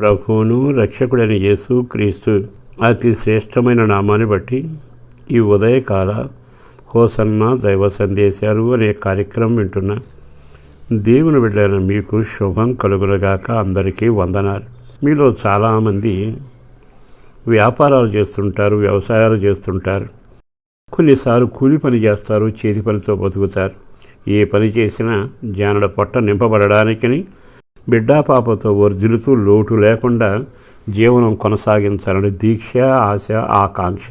ప్రభువును రక్షకుడైన యేసు క్రీస్తు అతి శ్రేష్టమైన నామాన్ని బట్టి ఈ ఉదయకాల హోసన్న దైవ సందేశాలు అనే కార్యక్రమం వింటున్న దేవుని బిడ్డైన మీకు శుభం కలుగునగాక అందరికీ వందనాలు. మీలో చాలామంది వ్యాపారాలు చేస్తుంటారు వ్యవసాయాలు చేస్తుంటారు. కొన్నిసార్లు కూలి పని చేస్తారు చేతి పనితో బతుకుతారు. ఏ పని చేసినా జానడ పొట్ట నింపబడడానికని బిడ్డా పాపతో వర్ధిల్లుతూ లోటు లేకుండా జీవనం కొనసాగించాలని దీక్ష ఆశ ఆకాంక్ష.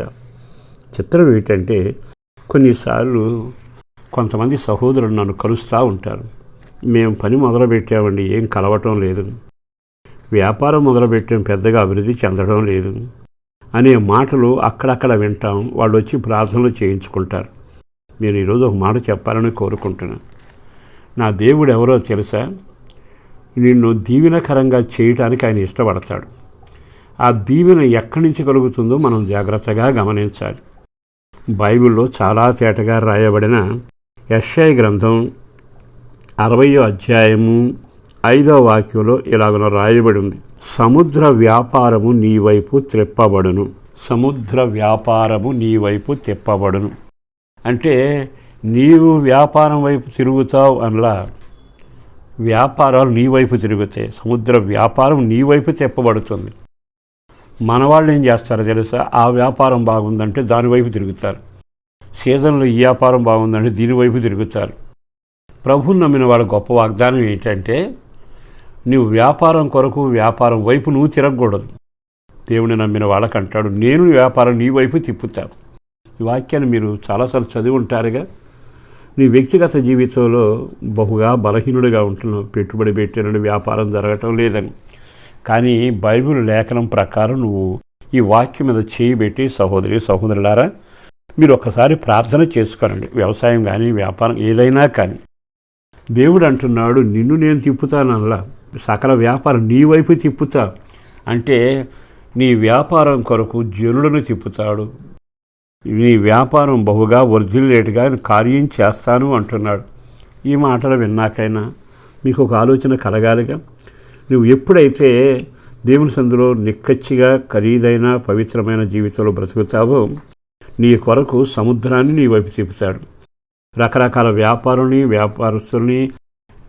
చిత్రం ఏంటంటే కొన్నిసార్లు కొంతమంది సహోదరులు నన్ను కలుస్తూ ఉంటారు. మేము పని మొదలుపెట్టామండి ఏం కలవటం లేదు. వ్యాపారం మొదలుపెట్టాం పెద్దగా అభివృద్ధి చెందడం లేదు అనే మాటలు అక్కడక్కడ వింటాం వాళ్ళు వచ్చి ప్రార్థనలు చేయించుకుంటారు. నేను ఈరోజు ఒక మాట చెప్పాలని కోరుకుంటున్నాను. నా దేవుడు ఎవరో తెలుసా? నిన్ను దీవెనకరంగా చేయటానికి ఆయన ఇష్టపడతాడు. ఆ దీవెన ఎక్కడి నుంచి కలుగుతుందో మనం జాగ్రత్తగా గమనించాలి. బైబిల్లో చాలా తేటగా రాయబడిన యశ్ఐ గ్రంథం అరవయో అధ్యాయము ఐదో వాక్యంలో ఇలాగన రాయబడి ఉంది. సముద్ర వ్యాపారము నీ వైపు త్రెప్పబడును. సముద్ర వ్యాపారము నీ వైపు తిప్పబడును అంటే నీవు వ్యాపారం వైపు తిరుగుతావు అనలా వ్యాపారాలు నీ వైపు తిరుగుతాయి. సముద్ర వ్యాపారం నీ వైపు తిప్పబడుతుంది. మన వాళ్ళు ఏం చేస్తారో తెలుసా? ఆ వ్యాపారం బాగుందంటే దానివైపు తిరుగుతారు. సీజన్లో ఈ వ్యాపారం బాగుందంటే దీనివైపు తిరుగుతారు. ప్రభువుని నమ్మిన వాళ్ళ గొప్ప వాగ్దానం ఏంటంటే నువ్వు వ్యాపారం కొరకు వ్యాపారం వైపు నువ్వు తిరగకూడదు. దేవుని నమ్మిన వాళ్ళకంటాడు నేను వ్యాపారం నీ వైపు తిప్పుతాను. ఈ వాక్యాన్ని మీరు చాలాసార్లు చదివి ఉంటారుగా. నీ వ్యక్తిగత జీవితంలో బహుగా బలహీనుడిగా ఉంటున్నావు. పెట్టుబడి పెట్టిన వ్యాపారం జరగటం లేదని. కానీ బైబిల్ లేఖనం ప్రకారం నువ్వు ఈ వాక్యం మీద చేయి పెట్టి సహోదరి సహోదరులారా మీరు ఒక్కసారి ప్రార్థన చేసుకోనండి. వ్యవసాయం కానీ వ్యాపారం ఏదైనా కానీ. దేవుడు అంటున్నాడు నిన్ను నేను తిప్పుతాను అలా సకల వ్యాపారం నీ వైపు తిప్పుతా. అంటే నీ వ్యాపారం కొరకు జనులను తిప్పుతాడు. నీ వ్యాపారం బహుగా వర్ధిల్లేటుగా కార్యం చేస్తాను అంటున్నాడు. ఈ మాటలు విన్నాకైనా మీకు ఒక ఆలోచన కలగాలిగా? నువ్వు ఎప్పుడైతే దేవుని సందులో నిక్కచ్చిగా ఖరీదైన పవిత్రమైన జీవితంలో బ్రతుకుతావో నీ కొరకు సముద్రాన్ని నీ వైపు తిప్పుతాడు. రకరకాల వ్యాపారుని వ్యాపారస్తుల్ని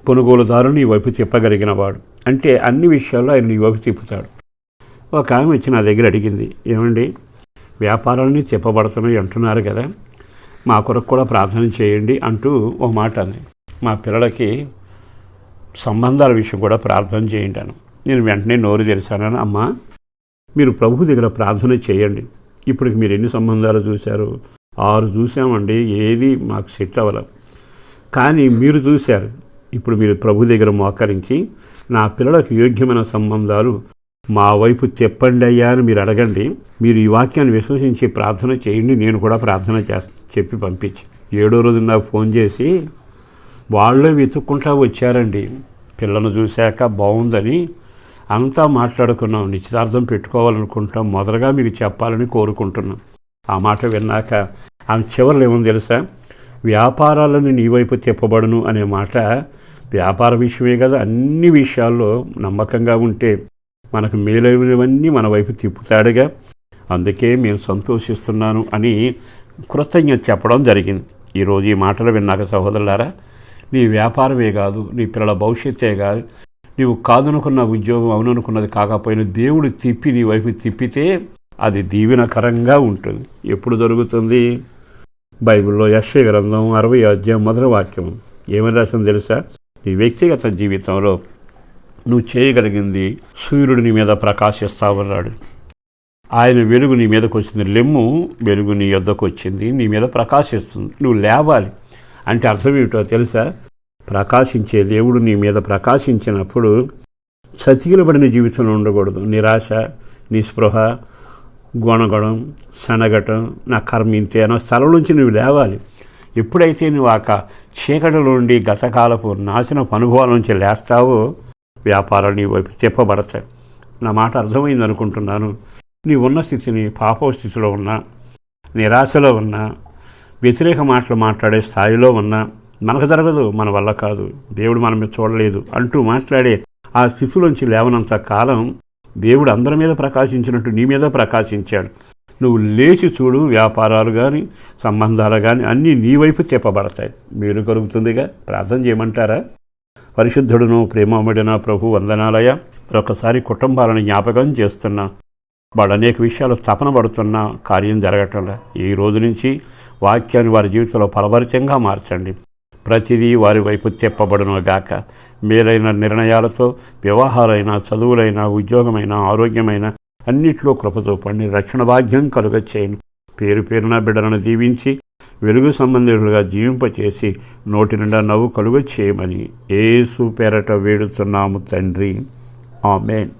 కొనుగోలుదారుని వైపు తిప్పగలిగిన వాడు అంటే అన్ని విషయాల్లో ఆయన నీ వైపు తిప్పుతాడు. ఒక ఆమె వచ్చి నా దగ్గర అడిగింది ఏమండి వ్యాపారాలని చెప్పబడుతున్నాయి అంటున్నారు కదా. మా కొరకు కూడా ప్రార్థన చేయండి అంటూ ఓ మాట అంది. మా పిల్లలకి సంబంధాల విషయం కూడా ప్రార్థన చేయంటాను నేను వెంటనే నోరు తెరిచాను అమ్మ మీరు ప్రభు దగ్గర ప్రార్థన చేయండి. ఇప్పటికి మీరు ఎన్ని సంబంధాలు చూశారు? ఆరు చూసామండి ఏది మాకు సెట్ అవ్వలేదు. కానీ మీరు చూశారు. ఇప్పుడు మీరు ప్రభు దగ్గర మోకరించి నా పిల్లలకు యోగ్యమైన సంబంధాలు మా వైపు చెప్పండి అయ్యా అని మీరు అడగండి. మీరు ఈ వాక్యాన్ని విశ్వసించి ప్రార్థన చేయండి. నేను కూడా ప్రార్థన చేస్తా చెప్పి పంపించి. ఏడో రోజు నాకు ఫోన్ చేసి వాళ్ళే వెతుక్కుంటా వచ్చారండి. పిల్లను చూశాక బాగుందని అంతా మాట్లాడుకున్నాం. నిశ్చితార్థం పెట్టుకోవాలనుకుంటాం మొదలుగా మీకు చెప్పాలని కోరుకుంటున్నాం. ఆ మాట విన్నాక ఆమె చివరిలో ఏముంది తెలుసా? వ్యాపారాలను నీ వైపు తిప్పబడును అనే మాట వ్యాపార విషయమే కదా. అన్ని విషయాల్లో నమ్మకంగా ఉంటే మనకు మేలైనవన్నీ మన వైపు తిప్పుతాడుగా. అందుకే మేము సంతోషిస్తున్నాను అని కృతజ్ఞత చెప్పడం జరిగింది. ఈరోజు ఈ మాటలు విన్నాక సహోదరులారా నీ వ్యాపారమే కాదు నీ పిల్లల భవిష్యత్తే కాదు నీవు కాదనుకున్న ఉద్యోగం అవుననుకున్నది కాకపోయినా దేవుడు తిప్పి నీ వైపు తిప్పితే అది దీవెనకరంగా ఉంటుంది. ఎప్పుడు జరుగుతుంది? బైబిల్లో యశ్వ గ్రంథం అరవై అధ్యాయం మొదటి వాక్యం. ఏమని రాసింది తెలుసా? నీ వ్యక్తిగత జీవితంలో నువ్వు చేయగలిగింది సూర్యుడు నీ మీద ప్రకాశిస్తావన్నాడు ఆయన వెలుగు నీ మీదకు వచ్చింది. లెమ్ము వెలుగు నీ యొద్దకు వచ్చింది. నీ మీద ప్రకాశిస్తుంది. నువ్వు లేవాలి. అంటే అర్థం ఏమిటో తెలుసా? ప్రకాశించే దేవుడు నీ మీద ప్రకాశించినప్పుడు చతికిలబడిన జీవితంలో ఉండకూడదు. నిరాశ నిస్పృహ గుణగడం శనగటం నా కర్మ ఇంతే అన్న స్థలం నుంచి నువ్వు లేవాలి. ఎప్పుడైతే నువ్వు ఆ చీకటిలో నుండి గతకాలపు నాశనపు అనుభవాల నుంచి లేస్తావో వ్యాపారాలు నీ వైపు చెప్పబడతాయి. నా మాట అర్థమైంది అనుకుంటున్నాను. నీ ఉన్న స్థితిని పాప స్థితిలో ఉన్నా నిరాశలో ఉన్నా వ్యతిరేక మాటలు మాట్లాడే స్థాయిలో ఉన్నా మనకు జరగదు మన వల్ల కాదు దేవుడు మన మీద చూడలేదు అంటూ మాట్లాడే ఆ స్థితిలోంచి లేవనంత కాలం దేవుడు అందరి మీద ప్రకాశించినట్టు నీ మీద ప్రకాశించాడు. నువ్వు లేచి చూడు వ్యాపారాలు కానీ సంబంధాలు కానీ అన్నీ నీ వైపు చెప్పబడతాయి. మీరు కలుగుతుందిగా. ప్రార్థన చేయమంటారా? పరిశుద్ధుడును ప్రేమముడిన ప్రభు వందనాలయ. మరొకసారి కుటుంబాలను జ్ఞాపకం చేస్తున్నా. వాళ్ళు అనేక విషయాలు తపన పడుతున్న. కార్యం జరగటంలా ఈ రోజు నుంచి వాక్యాన్ని వారి జీవితంలో ఫలభరితంగా మార్చండి. ప్రతిదీ వారి వైపు తిప్పబడును గాక. మేలైన నిర్ణయాలతో వివాహాలైన చదువులైన ఉద్యోగమైన ఆరోగ్యమైన అన్నిట్లో కృపతో పండి రక్షణ భాగ్యం కలుగ చేయండి పేరు పేరున బిడ్డలను దీవించి వెలుగు సంబంధులుగా జీవింపచేసి నోటి నిండా నవ్వు కలుగ చేయమని ఏసు పేరట వేడుతున్నాము తండ్రి. ఆమెన్.